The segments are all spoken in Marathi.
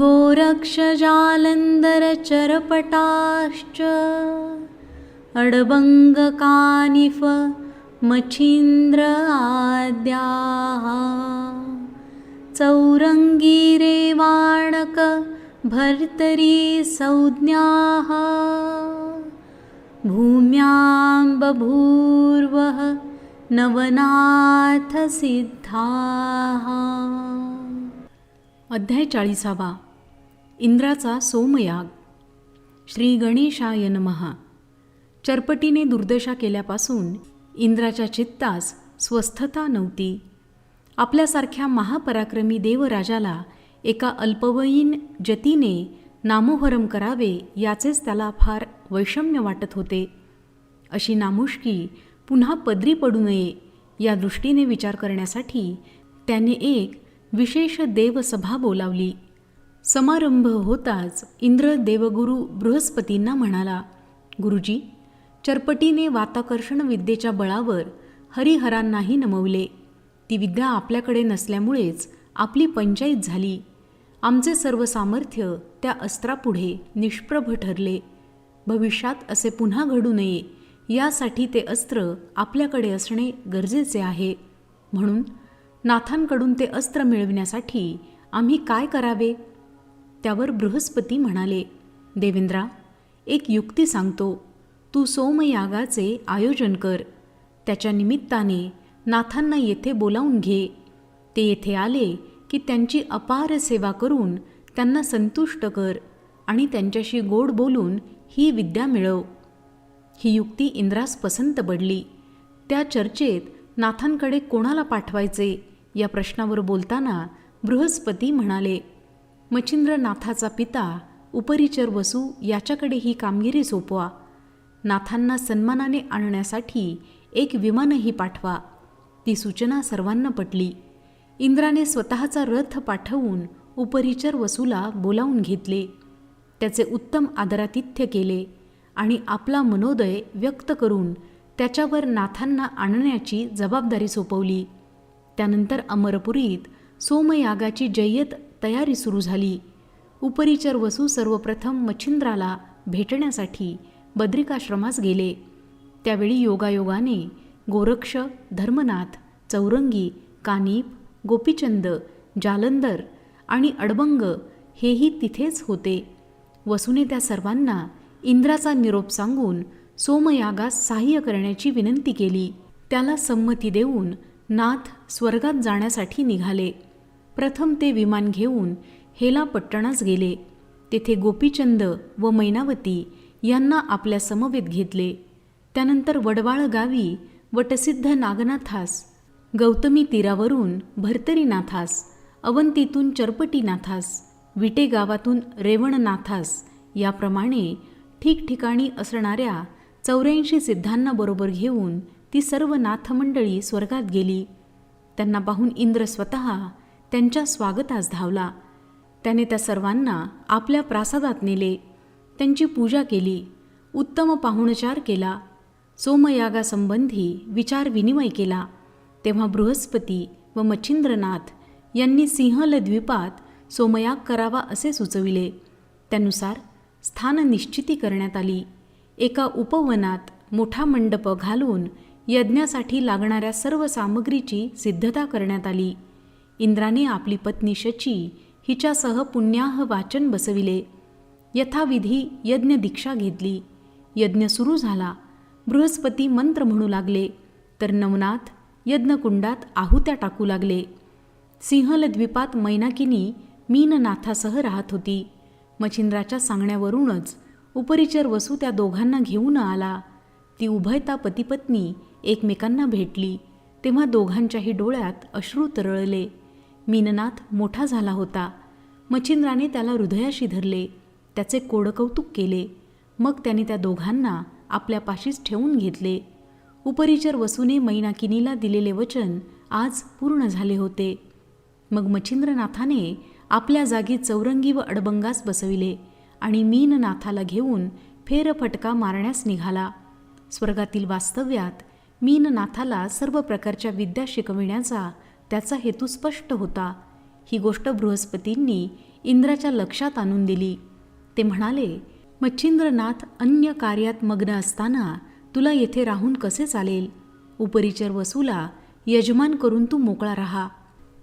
गोरक्षजालन्धरचरपटाश्च अडबङ्गकानिफ मच्छीन्द्र आद्याः चौरङ्गीरेवाणक भर्तरी संज्ञाः भूम्यां बभूर्वः नवनाथसिद्धाः। अध्याय चाळीसावा. इंद्राचा सोमयाग. श्री गणेशाय नमः. चरपटीने दुर्दशा केल्यापासून इंद्राच्या चित्तास स्वस्थता नव्हती. आपल्यासारख्या महापराक्रमी देवराजाला एका अल्पवयीन जतीने नामोहरम करावे याचेच त्याला फार वैषम्य वाटत होते. अशी नामुष्की पुन्हा पदरी पडू नये या दृष्टीने विचार करण्यासाठी त्याने एक विशेष देवसभा बोलावली. समारंभ होताच इंद्र देवगुरु बृहस्पतींना म्हणाला गुरुजी चरपटीने वाताकर्षण विद्येच्या बळावर हरिहरांनाही नमवले. ती विद्या आपल्याकडे नसल्यामुळेच आपली पंचायत झाली. आमचे सर्व सामर्थ्य त्या अस्त्रापुढे निष्प्रभ ठरले. भविष्यात असे पुन्हा घडू नये यासाठी ते अस्त्र आपल्याकडे असणे गरजेचे आहे. म्हणून नाथांकडून ते अस्त्र मिळविण्यासाठी आम्ही काय करावे? त्यावर बृहस्पती म्हणाले देवेंद्रा एक युक्ती सांगतो. तू सोमयागाचे आयोजन कर. त्याच्या निमित्ताने नाथांना येथे बोलावून घे. ते येथे आले की त्यांची अपार सेवा करून त्यांना संतुष्ट कर आणि त्यांच्याशी गोड बोलून ही विद्या मिळव. ही युक्ती इंद्रास पसंत पडली. त्या चर्चेत नाथांकडे कोणाला पाठवायचे? या प्रश्नावर बोलताना बृहस्पती म्हणाले मच्छिंद्रनाथाचा पिता उपरिचर वसू याच्याकडे ही कामगिरी सोपवा. नाथांना सन्मानाने आणण्यासाठी एक विमानही पाठवा. ती सूचना सर्वांना पटली. इंद्राने स्वतःचा रथ पाठवून उपरिचर वसूला बोलावून घेतले. त्याचे उत्तम आदरातिथ्य केले आणि आपला मनोदय व्यक्त करून त्याच्यावर नाथांना आणण्याची जबाबदारी सोपवली. त्यानंतर अमरपुरीत सोमयागाची जय्यत तयारी सुरू झाली. उपरिचर वसू सर्वप्रथम मच्छिंद्राला भेटण्यासाठी बद्रिकाश्रमास गेले. त्यावेळी योगायोगाने गोरक्ष धर्मनाथ चौरंगी कानिप गोपीचंद जालंदर आणि अडबंग हेही तिथेच होते. वसुने त्या सर्वांना इंद्राचा निरोप सांगून सोमयागास सहाय्य करण्याची विनंती केली. त्याला संमती देऊन नाथ स्वर्गात जाण्यासाठी निघाले. प्रथम ते विमान घेऊन हेलापट्टणास गेले. तेथे गोपीचंद व मैनावती यांना आपल्या समवेत घेतले. त्यानंतर वडवाळ गावी वटसिद्ध नागनाथास गौतमी तीरावरून भर्तरीनाथास अवंतीतून चरपटीनाथास विटे गावातून रेवणनाथास याप्रमाणे ठिकठिकाणी असणाऱ्या चौऱ्याऐंशी सिद्धांना बरोबर घेऊन ती सर्व नाथमंडळी स्वर्गात गेली. त्यांना पाहून इंद्र स्वतः त्यांच्या स्वागतास धावला. त्याने त्या सर्वांना आपल्या प्रासादात नेले. त्यांची पूजा केली. उत्तम पाहुणचार केला. सोमयागासंबंधी विचार विनिमय केला. तेव्हा बृहस्पती व मच्छिंद्रनाथ यांनी सिंहल द्वीपात सोमयाग करावा असे सुचविले. त्यानुसार स्थान निश्चिती करण्यात आली. एका उपवनात मोठा मंडप घालून यज्ञासाठी लागणाऱ्या सर्व सामग्रीची सिद्धता करण्यात आली. इंद्राने आपली पत्नी शची हिच्यासह पुण्याह वाचन बसविले. यथाविधी यज्ञ दीक्षा घेतली. यज्ञ सुरू झाला. बृहस्पती मंत्र म्हणू लागले. तर नवनाथ यज्ञकुंडात आहुत्या टाकू लागले. सिंहलद्वीपात मैनाकिनी मीननाथासह राहत होती. मच्छिंद्राच्या सांगण्यावरूनच उपरिचर वसू त्या दोघांना घेऊन आला. ती उभयता पतीपत्नी एकमेकांना भेटली तेव्हा दोघांच्याही डोळ्यात अश्रू तरळले. मीननाथ मोठा झाला होता. मच्छिंद्राने त्याला हृदयाशी धरले त्याचे कोडकौतुक केले. मग त्याने त्या दोघांना आपल्या पाशीच ठेवून घेतले. उपरिचर वसूने मैनाकिनीला दिलेले वचन आज पूर्ण झाले होते. मग मच्छिंद्रनाथाने आपल्या जागी चौरंगी व अडबंगास बसविले आणि मीननाथाला घेऊन फेरफटका मारण्यास निघाला. स्वर्गातील वास्तव्यात मीननाथाला सर्व प्रकारच्या विद्या शिकविण्याचा त्याचा हेतू स्पष्ट होता. ही गोष्ट बृहस्पतींनी इंद्राच्या लक्षात आणून दिली. ते म्हणाले मच्छिंद्रनाथ अन्य कार्यात मग्न असताना तुला येथे राहून कसे चालेल? उपरिचर वसूला यजमान करून तू मोकळा राहा.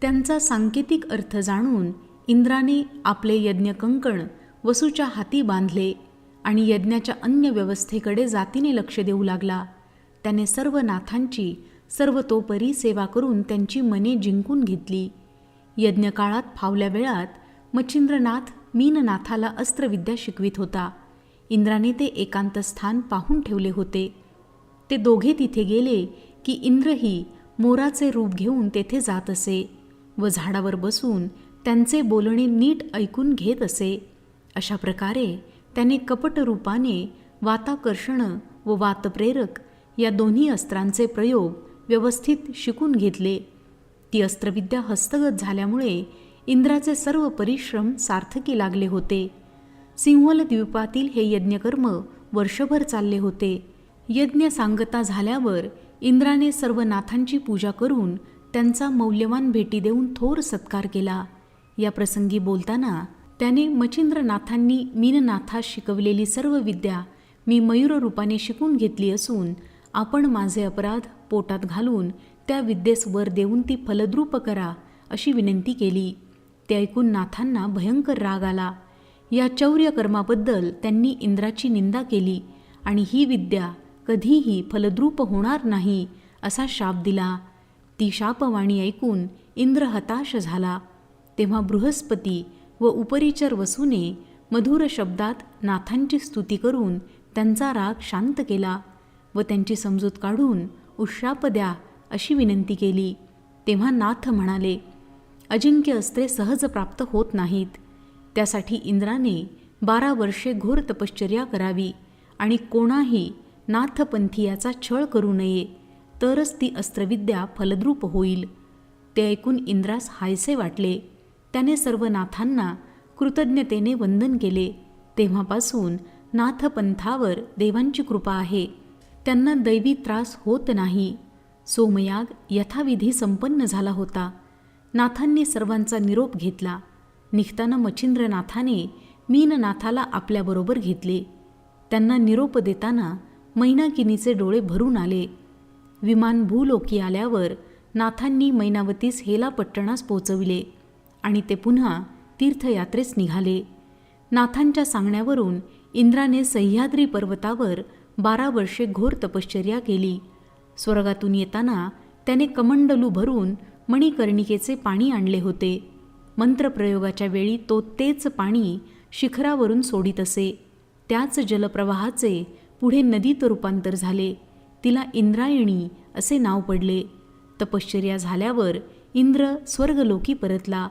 त्यांचा सांकेतिक अर्थ जाणून इंद्राने आपले यज्ञकंकण वसूच्या हाती बांधले. आणि यज्ञाच्या अन्य व्यवस्थेकडे जातीने लक्ष देऊ लागला. त्याने सर्व नाथांची सर्वतोपरी सेवा करून त्यांची मने जिंकून घेतली. यज्ञकाळात फावल्या वेळात मच्छिंद्रनाथ मीननाथाला अस्त्रविद्या शिकवित होता. इंद्राने ते एकांत स्थान पाहून ठेवले होते. ते दोघे तिथे गेले की इंद्रही मोराचे रूप घेऊन तेथे जात असे व झाडावर बसून त्यांचे बोलणे नीट ऐकून घेत असे. अशा प्रकारे त्याने कपट रूपाने वाताकर्षण व वातप्रेरक या दोन्ही अस्त्रांचे प्रयोग व्यवस्थित शिकून घेतले. ती अस्त्रविद्या हस्तगत झाल्यामुळे इंद्राचे सर्व परिश्रम सार्थकी लागले होते. सिंहल द्वीपातील हे यज्ञकर्म वर्षभर चालले होते. यज्ञ सांगता झाल्यावर इंद्राने सर्व नाथांची पूजा करून त्यांचा मौल्यवान भेटी देऊन थोर सत्कार केला. या प्रसंगी बोलताना त्याने मच्छिंद्रनाथांनी मीननाथास शिकवलेली सर्व विद्या मी मयूर रूपाने शिकून घेतली असून आपण माझे अपराध पोटात घालून त्या विद्येस वर देऊन ती फलद्रूप करा अशी विनंती केली. ते ऐकून नाथांना भयंकर राग आला. या चौर्य कर्माबद्दल त्यांनी इंद्राची निंदा केली आणि ही विद्या कधीही फलद्रूप होणार नाही असा शाप दिला. ती शापवाणी ऐकून इंद्र हताश झाला. तेव्हा बृहस्पती व उपरिचर वसूने मधुर शब्दात नाथांची स्तुती करून त्यांचा राग शांत केला व त्यांची समजूत काढून उशाप द्या अशी विनंती केली. तेव्हा नाथ म्हणाले अजिंक्य अस्त्रे सहज प्राप्त होत नाहीत. त्यासाठी इंद्राने बारा वर्षे घोर तपश्चर्या करावी आणि कोणाही नाथपंथीयाचा छळ करू नये तरच ती अस्त्रविद्या फलद्रूप होईल. ते ऐकून इंद्रास हायसे वाटले. त्याने सर्व नाथांना कृतज्ञतेने वंदन केले. तेव्हापासून नाथपंथावर देवांची कृपा आहे. त्यांना दैवी त्रास होत नाही. सोमयाग यथाविधी संपन्न झाला होता. नाथांनी सर्वांचा निरोप घेतला. निघताना मच्छिंद्रनाथाने मीननाथाला आपल्याबरोबर घेतले. त्यांना निरोप देताना मैनाकिनीचे डोळे भरून आले. विमान भूलोकी आल्यावर नाथांनी मैनावतीस हेला पट्टणास पोचविले. आणि ते पुन्हा तीर्थयात्रेस निघाले. नाथांच्या सांगण्यावरून इंद्राने सह्याद्री पर्वतावर बारा वर्षे घोर तपश्चर्या केली. स्वर्गातून येताना त्याने कमंडलू भरून मणिकर्णिकेचे पाणी आणले होते. मंत्रप्रयोगाच्या वेळी तो तेच पाणी शिखरावरून सोडित असे. त्याच जलप्रवाहाचे पुढे नदीत रूपांतर झाले. तिला इंद्रायणी असे नाव पडले. तपश्चर्या झाल्यावर इंद्र स्वर्गलोकी परतला.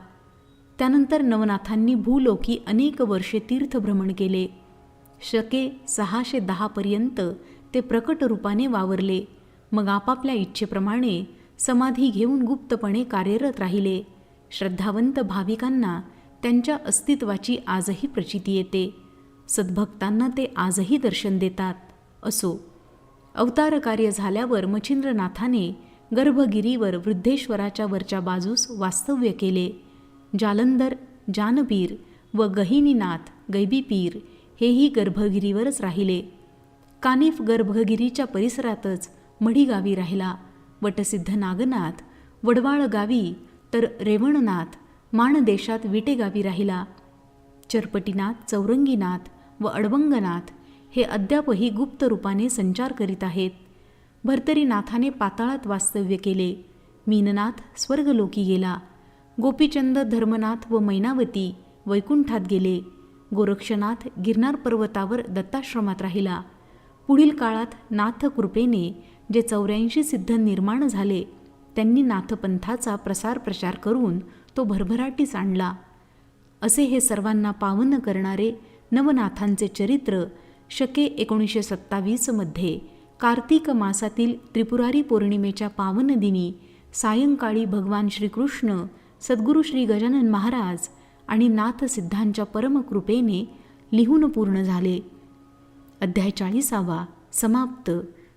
त्यानंतर नवनाथांनी भूलोकी अनेक वर्षे तीर्थभ्रमण केले. शके सहाशे दहापर्यंत ते प्रकट रूपाने वावरले. मग आपापल्या इच्छेप्रमाणे समाधी घेऊन गुप्तपणे कार्यरत राहिले. श्रद्धावंत भाविकांना त्यांच्या अस्तित्वाची आजही प्रचिती येते. सद्भक्तांना ते आजही दर्शन देतात. असो अवतार कार्य झाल्यावर मच्छिंद्रनाथाने गर्भगिरीवर वृद्धेश्वराच्या वरच्या बाजूस वास्तव्य केले. जालंधर जानबीर व गहिनीनाथ गैबीपीर हेही गर्भगिरीवरच राहिले. कानिफ गर्भगिरीच्या परिसरातच मढीगावी राहिला. वटसिद्ध नागनाथ वडवाळ गावी तर रेवणनाथ माणदेशात विटेगावी राहिला. चरपटीनाथ चौरंगीनाथ व अडवंगनाथ हे अद्यापही गुप्त रूपाने संचार करीत आहेत. भर्तरीनाथाने पाताळात वास्तव्य केले. मीननाथ स्वर्गलोकी गेला. गोपीचंद धर्मनाथ व मैनावती वैकुंठात गेले. गोरक्षनाथ गिरनार पर्वतावर दत्ताश्रमात राहिला. पुढील काळात नाथ कृपेने जे चौऱ्याऐंशी सिद्ध निर्माण झाले त्यांनी नाथपंथाचा प्रसार प्रचार करून तो भरभराटीस आणला. असे हे सर्वांना पावन करणारे नवनाथांचे चरित्र शके एकोणीसशे सत्तावीसमध्ये कार्तिक मासातील त्रिपुरारी पौर्णिमेच्या पावनदिनी सायंकाळी भगवान श्रीकृष्ण सद्गुरू श्री गजानन महाराज आणि नाथसिद्धांच्या परमकृपेने लिहून पूर्ण झाले. अध्याय चाळीसावा समाप्त.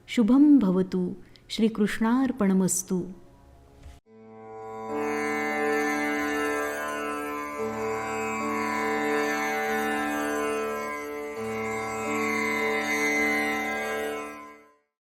शुभम भवतु. श्रीकृष्णार्पणमस्तू.